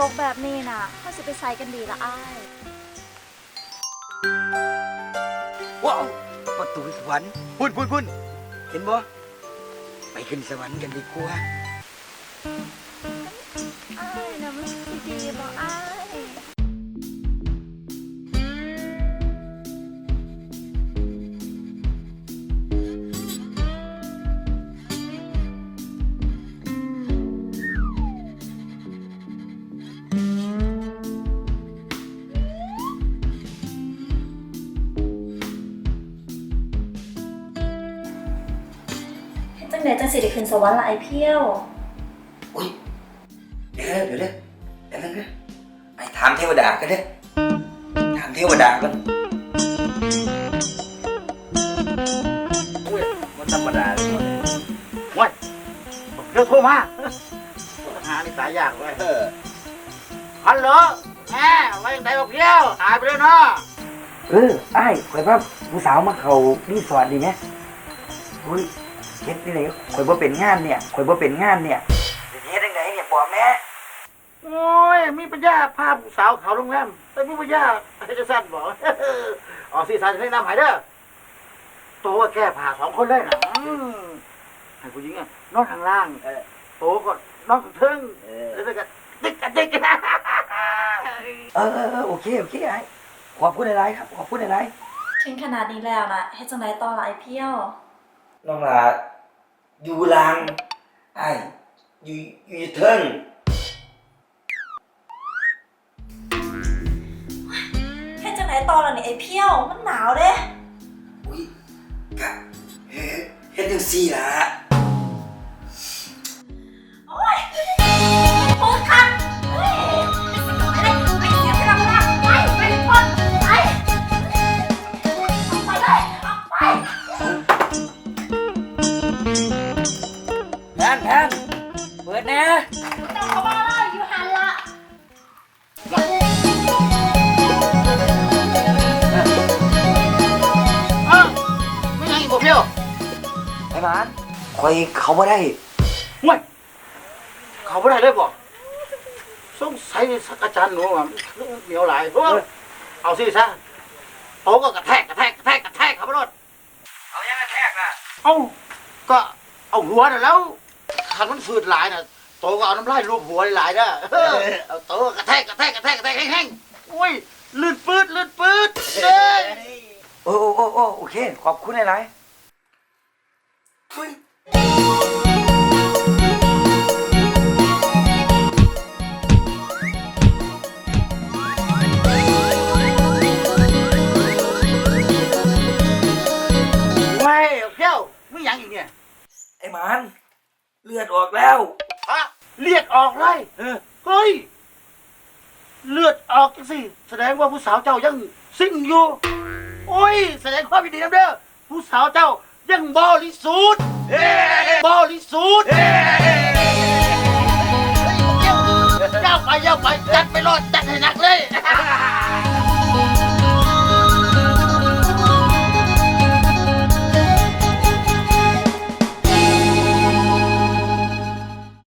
ตกแบบนี้น่ะเขาสิไปใส่กันดีละอ้ายว้าวประตูสวรรค์พุ่นพุ่นพุ่นเห็นบ่ไปขึ้นสวรรค์กันดีกว่า จังไดจังสิได้ขึ้นสวรรค์ละไอเพียว อุ้ยเดี๋ยวเดี๋ยวเดี๋ยวเดี๋ยวนะไปถามเทวดากันเด้อถามเทวดากันมันธรรมดาเลยว้ยเดี๋ยวโทรมาหานี่สายยากเว้ยฮัลโหลแม่ไว้ไหนบอกเที่ยวหายไปแล้วเนาะเออไอ้ายข่อยว่าผู้สาวมาเขารีสอร์ทดีไหมอุ้ย เฮ็ดนี่เลยข่อยบ่เป็นงานเนี่ยข่อยบ่เป็นงานเนี่ยสิเฮ็ดจังไดเนี่ยบอกแม่โอ้ยมีปัญญาพาผู้สาวเขาโรงแรมแต่มีปัญญาให้จะสั้นบอกออกสีสันให้น้ำหายเด้อตัวแก้ผ่าสองคนเลยนะอืมให้ผู้หญิงอะนอนข้างล่างเออโตก็นอนข้างทึ่งแล้วก็ติ๊กกันติ๊กกันเออเออเออโอเคโอเคไอ้ายขอบคุณหลายๆครับขอบคุณหลายถึงขนาดนี้แล้วนะเฮ็ดจังไดต่อละไอเพียวๆ น้องลาอยู่ลางไอ้ายอยู่อยู่เทิงเฮ็ดจังไดต่อละนี่ไอเพียวมันหนาวเด้ อุ้ยกะเฮ็ดเฮ็ดจังซี่ล่ะ นแพนเปิดแน่ต้องเข้ามาเลยอยู่หันละเออไม่ยังอีกบอกเที่ยวไอ้หมานคอยเขาบ่ได้ห่วยเขาไม่ได้เลยบอกสงสัยสักอาจารย์หนูอะเหนียวหลายเออเอาสิซะโตก็กระแทกกระแทกกระแทกกระแทกเขาไปรถเอายังกระแทกน่ะเอ้าก็เอาหัวน่ะแล้ว ขันมันฝืดหลายน่ะโตก็เอาน้ำลายลูบหัวหลายๆนะเออเอาโตก็กระแทกกระแทกกระแทกกระแทกแห้งๆอุ้ยลื่นปืดลื่นปืดเอ้ยโอ้โอ้โอ้โอ้โอเค ขอบคุณหลายๆเฮ้ยไม่เอาเที่ยวไม่ยังอีกเนี่ยไอ้หมาน เลือดออกแล้ว ฮะเลือดออกเลยเออ เฮ้ย เลือดออกจังสิแสดงว่าผู้สาวเจ้ายังซิ่งอยู่ โอ้ย แสดงความยินดีนะเด้อผู้สาวเจ้ายังบริสุทธิ์บริสุทธิ์